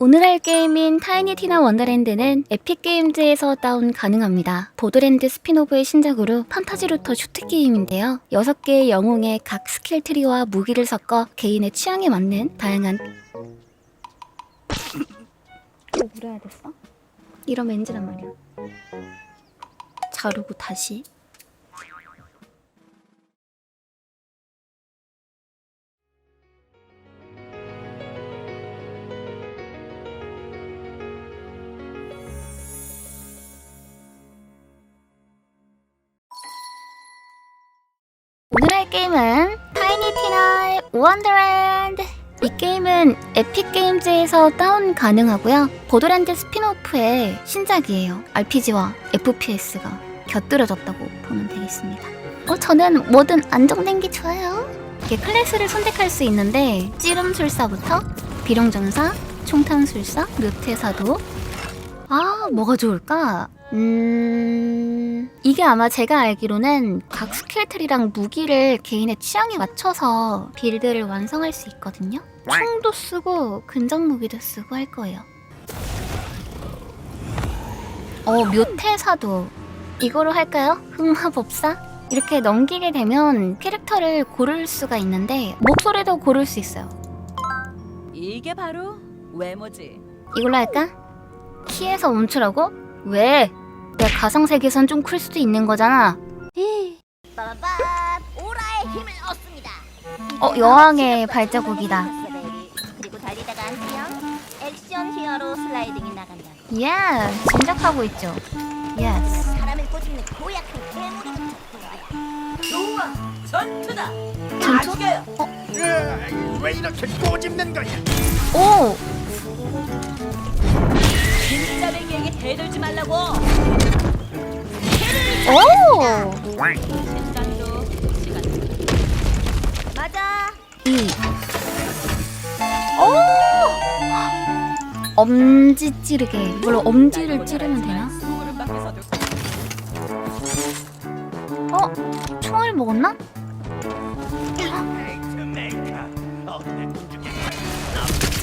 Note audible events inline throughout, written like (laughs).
오늘 할 게임인 타이니 티나 원더랜드는 에픽게임즈에서 다운 가능합니다. 보드랜드 스피노브의 신작으로 판타지 루터 슈트 게임인데요. 6개의 영웅의 각 스킬 트리와 무기를 섞어 개인의 취향에 맞는 다양한 또 물어야 됐어? 이러면 엔지란 말이야. 자르고 다시 원더랜드 이 게임은 에픽게임즈에서 다운 가능하고요. 보드랜드 스피노프의 신작이에요. RPG와 FPS가 곁들여졌다고 보면 되겠습니다. 어 저는 뭐든 안정된 게 좋아요. 이렇게 클래스를 선택할 수 있는데 찌름술사부터 비룡전사, 총탄술사, 묘태사도. 아 뭐가 좋을까? 음... 이게 아마 제가 알기로는 각 스킬트리랑 무기를 개인의 취향에 맞춰서 빌드를 완성할 수 있거든요. 총도 쓰고 근접 무기도 쓰고 할 거예요. 어 묘태사도 이거로 할까요? 흑마법사? 이렇게 넘기게 되면 캐릭터를 고를 수가 있는데 목소리도 고를 수 있어요. 이게 바로 외모지. 이걸로 할까? 키에서 멈추라고? 왜? 내 가상 세계선 좀 클 수도 있는 거잖아. 빠밤 오라의 힘을 얻습니다. 어, 여왕의 발자국이다. 그리고 달리다가 액션 히어로 슬라이딩이 나가면 예, 짐작하고 있죠. 예스. 사람을 꼬집는 고약한 괴물이 좋아, 전투다. 전투? 죽여요. 왜 이렇게 꼬집는 거야? 오! 진짜배기에게 대들지 말라고. 오! 맞아. 이. 오! 엄지 찌르게. 이걸로 엄지를 찌르면 되나? 어? 총을 먹었나?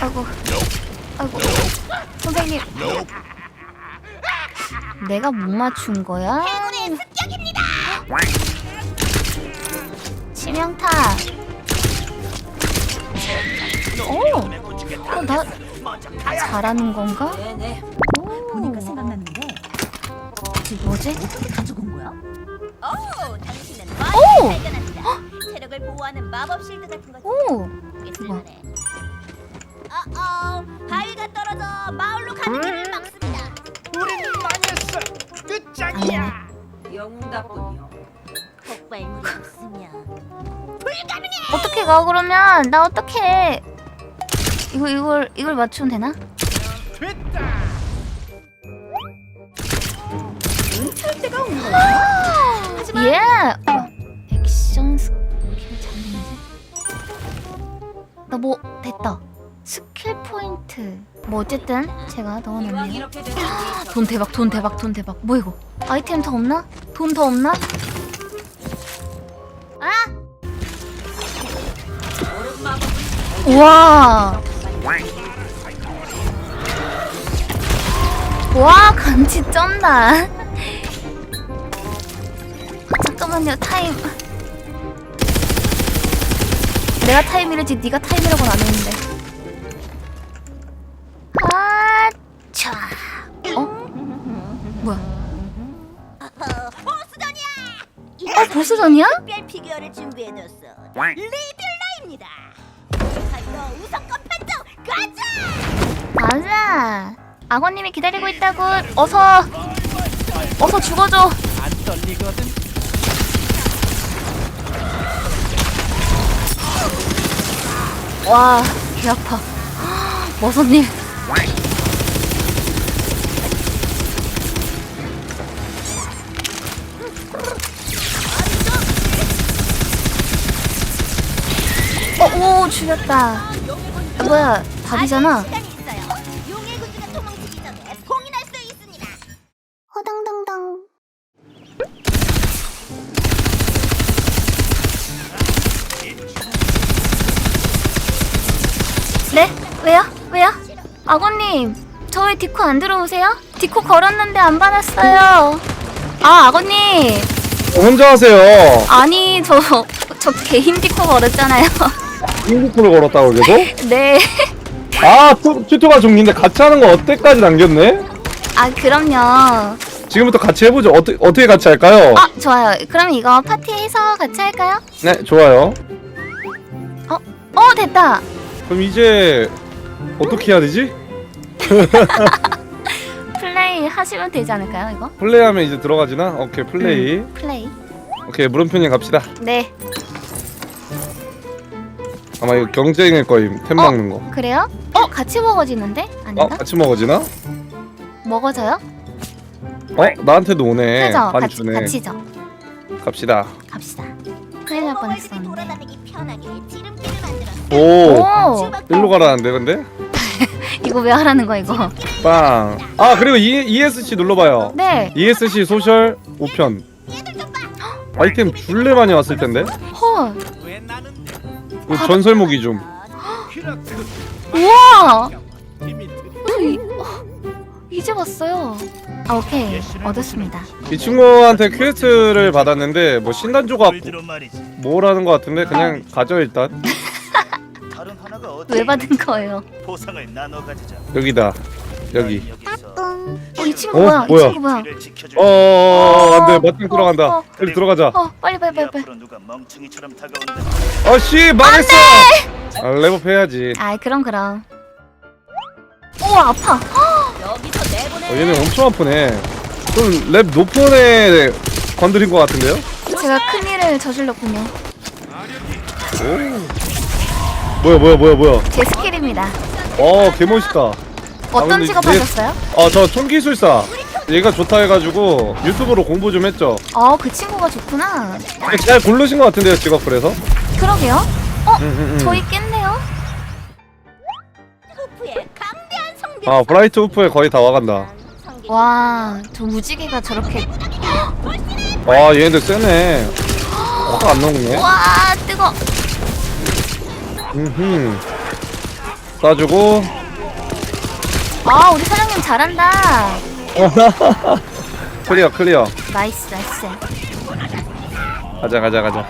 아이고. 아이고. 선생님. 내가 못 맞춘 거야? 치명타. 오! 어, 나 잘하는 건가? 네네. 오. 보니까 생각났는데 뭐지? 어떻게 가지고 온 거야? 오, 당신은 오! 발견합니다. 체력을 보호하는 마법 실드 같은 거 오! 이게 쓸만해. 어어, 바위가 떨어져 마을로 가는 길을 막습니다. 우린 망했어. 끝장이야. 영웅답군요. 폭발물이 없으면 어떻게 가 그러면 나 어떻게 이거 이걸 이걸 맞추면 되나? 됐다. 예. 어, 액션 스킬 잡는지. 나 뭐 됐다. 스킬 포인트. 뭐 어쨌든 제가 넣어놨네요. 되는 돈 대박, 돈 대박, 돈 대박. 뭐 이거? 아이템 더 없나? 돈 더 없나? 아! 마법은 와. 와 간지 쩐다. 아, 잠깐만요 타임. 내가 타임이랬지 네가 타임이라고는 안 했는데. 뭐야? 어, 보스전이야. 어 보스전이야? 특별 피규어를 준비해뒀어. 리딜라입니다. 하이더 우선권 판정 가자. 맞아. 악어님이 기다리고 있다고. 어서. 어서 죽어줘. 안 떨리거든. 와, 개 아파. (gasps) 머선님. 죽였다. 아, 뭐야, 밥이잖아. 호당당당. 네? 왜요? 왜요? 아버님, 저왜 디코 안 들어오세요? 디코 걸었는데 안 받았어요. 아, 아버님. 혼자 하세요. 아니, 저, 저 개인 디코 걸었잖아요. (laughs) 인구풀을 걸었다고 계속? (laughs) 네. 아, 투, 튜토가 종인데 같이 하는 거 어때까지 남겼네? 아, 그럼요. 지금부터 같이 해보죠. 어떻게 어떻게 같이 할까요? 아, 좋아요. 그럼 이거 파티에서 같이 할까요? 네, 좋아요. 어, 됐다. 그럼 이제 어떻게 해야 되지? (laughs) 플레이 하시면 되지 않을까요, 이거? 플레이하면 이제 들어가지나? 오케이, 플레이. 플레이. 오케이, 물음표님 갑시다. 네. 아마 이거 경쟁일 거임. 템 어? 먹는 거. 그래요? 어, 같이 먹어지는데? 어, 아닌가? 같이 먹어지나? 먹어져요? 어, 나한테도 오네. 그죠? 반 같이, 주네. 같이죠. 갑시다. 갑시다. 큰일 날 뻔했었는데. 돌아다니기 편하게 지름길을 만들었어. 오, 오! 일로 가라는데 근데? (laughs) 이거 왜 하라는 거야, 이거? 빵. 아, 그리고 E, ESC 눌러봐요. 네. ESC 소셜 5편. 아이템 줄레 많이 왔을 텐데. 헐. 그 전설무기 좀. 우와! 어, 이, 어, 이제 봤어요. 아, 오케이. 얻었습니다. 이 친구한테 퀘스트를 받았는데 뭐 신단 조각 말이지. 뭐라는 것 같은데 그냥 가져 일단. 왜 받은 거예요? 보상을 나눠 가지자. 여기다. 여기. 어, 이 친구 어, 뭐야? 이 뭐야? 친구 뭐야? 뒤를 지켜줄. 어, 어, 어, 안 돼. 어, 맞짱 들어간다. 어, 빨리 들어가자. 어, 빨리, 빨리, 이 빨리, 빨리. 앞으로 누가 멍청이처럼 다가온다. 어, 씨, 망했어. 아, 랩업 해야지. 아이, 그럼, 그럼. 오, 아파. 여기서 내보내. 어, 얘네 엄청 아프네. 좀 랩 높은 애 건드린 것 같은데요? 제가 큰 일을 저질렀군요. 오. 뭐야, 뭐야, 뭐야, 뭐야. 제 스킬입니다. 어, 개멋있다. 어떤 근데 직업 얘- 하셨어요? 어, 저 총기술사. 얘가 좋다 해가지고 유튜브로 공부 좀 했죠. 어, 그 친구가 좋구나. 잘 고르신 것 같은데요, 직업 그래서? 그러게요. 어, 음, 음, 음. 저희 깼네요. 후프의 강대한 성격. 아, 브라이트 우프에 거의 다 와간다. 와, 저 무지개가 저렇게. 와, 얘네들 세네. 아까 안 나오네. 와, 뜨거. 음흠. 쏴주고. 아, 우리 사장님 잘한다. (laughs) 클리어, 클리어. 나이스, 나이스. 가자, 가자, 가자.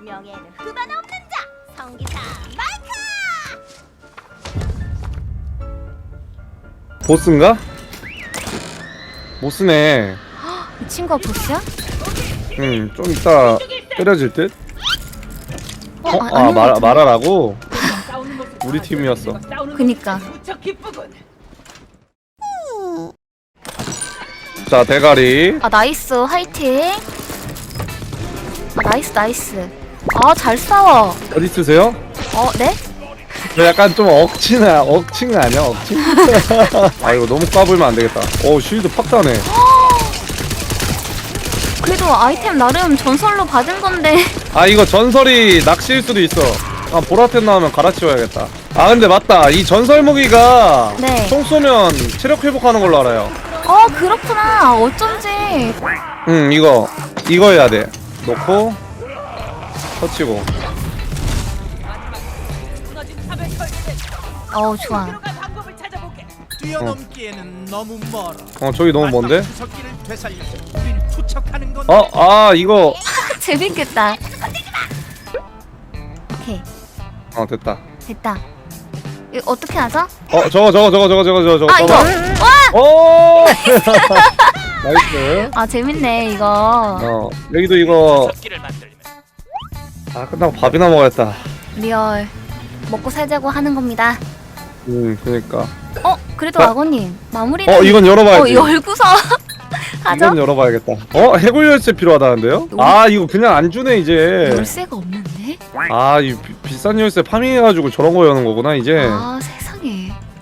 명예는 흠한 없는 자. 성기사 마이크. 보스인가? 보스네. (gasps) 이 친구가 보스야? 음, 좀 이따 때려질 듯? 어, 어? 아, 아, 아닌 것 말, 같은데? 말하라고? (laughs) 우리 팀이었어. 그니까. 무척 기쁘군. 자, 대가리. 아, 나이스. 화이팅. 아, 나이스, 나이스. 아, 잘 싸워. 어디 쓰세요? 어, 네? 저 약간 좀 억치나, 억칭 아니야, 억칭? (laughs) 아, 이거 너무 까불면 안 되겠다. 오, 쉴드 팍 다네. (gasps) 그래도 아이템 나름 전설로 받은 건데. 아, 이거 전설이 낚시일 수도 있어. 아, 보라텐 나오면 갈아치워야겠다. 아, 근데 맞다. 이 전설 무기가 네. 총 쏘면 체력 회복하는 걸로 알아요. 어, 그렇구나. 어쩐지. 응, 이거, 이거 해야 돼. 놓고, 터치고. 어, 좋아. 뛰어넘기에는 너무 멀어. 어, 저기 너무 먼데? 구석기를 되살려서 우린 투척하는 건 어, 아, 이거. (laughs) 재밌겠다. 오케이. 어, 됐다. 됐다. 이거 어떻게 하죠? 어, 저거, 저거, 저거, 저거, 저거, 저거, 저거. 아, 이거. 써봐. 와! 오! (laughs) 나이스. 아, 재밌네, 이거. 어, 여기도 이거. 만들면 아, 끝나고 밥이나 먹어야겠다. 리얼. 먹고 살자고 하는 겁니다. 음, 그니까. 어, 그래도 어? 악어님. 마무리는. 어, 이건 어, 열어봐야지. 열구서 (laughs) 하죠? 이건 열어봐야겠다. 어, 해골 열쇠 필요하다는데요? 아, 이거 그냥 안 주네, 이제. 열쇠가 없는데? 아, 이 비, 비싼 열쇠 파밍해가지고 저런 거 여는 거구나, 이제. 아.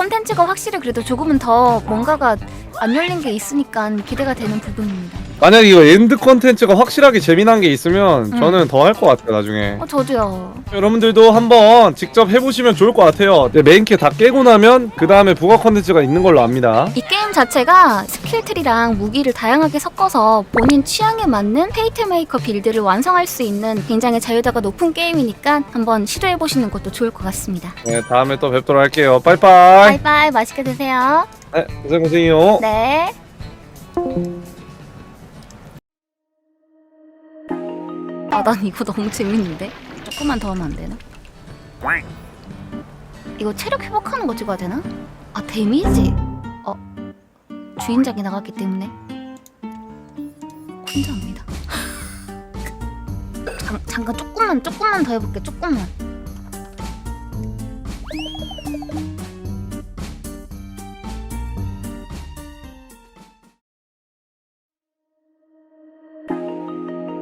컨텐츠가 확실히 그래도 조금은 더 뭔가가 안 열린 게 있으니까 기대가 되는 부분입니다. 만약에 이거 엔드 컨텐츠가 확실하게 재미난 게 있으면 음. 저는 더 할 것 같아요, 나중에. 어, 저도요. 여러분들도 한번 직접 해보시면 좋을 것 같아요. 네, 메인 캐 다 깨고 나면 그 다음에 부가 컨텐츠가 있는 걸로 압니다. 이 게임 게임 자체가 스킬트리랑 무기를 다양하게 섞어서 본인 취향에 맞는 페이트 메이커 빌드를 완성할 수 있는 굉장히 자유도가 높은 게임이니까 한번 시도해보시는 것도 좋을 것 같습니다. 네 다음에 또 뵙도록 할게요 빠이빠이 바이바이 맛있게 드세요. 네 고생 고생이요 네. 아, 난 이거 너무 재밌는데? 조금만 더 하면 안 되나? 이거 체력 회복하는 거 찍어야 되나? 아, 데미지? 어, 주인작이 나갔기 때문에. 혼자 합니다. 잠, 잠깐, 조금만, 조금만 더 해볼게, 조금만.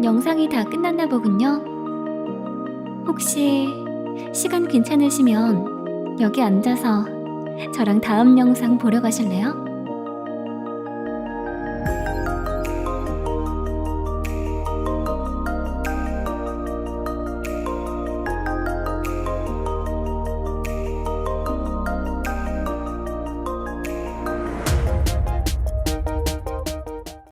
영상이 다 끝났나 보군요. 혹시 시간 괜찮으시면 여기 앉아서 저랑 다음 영상 보러 가실래요?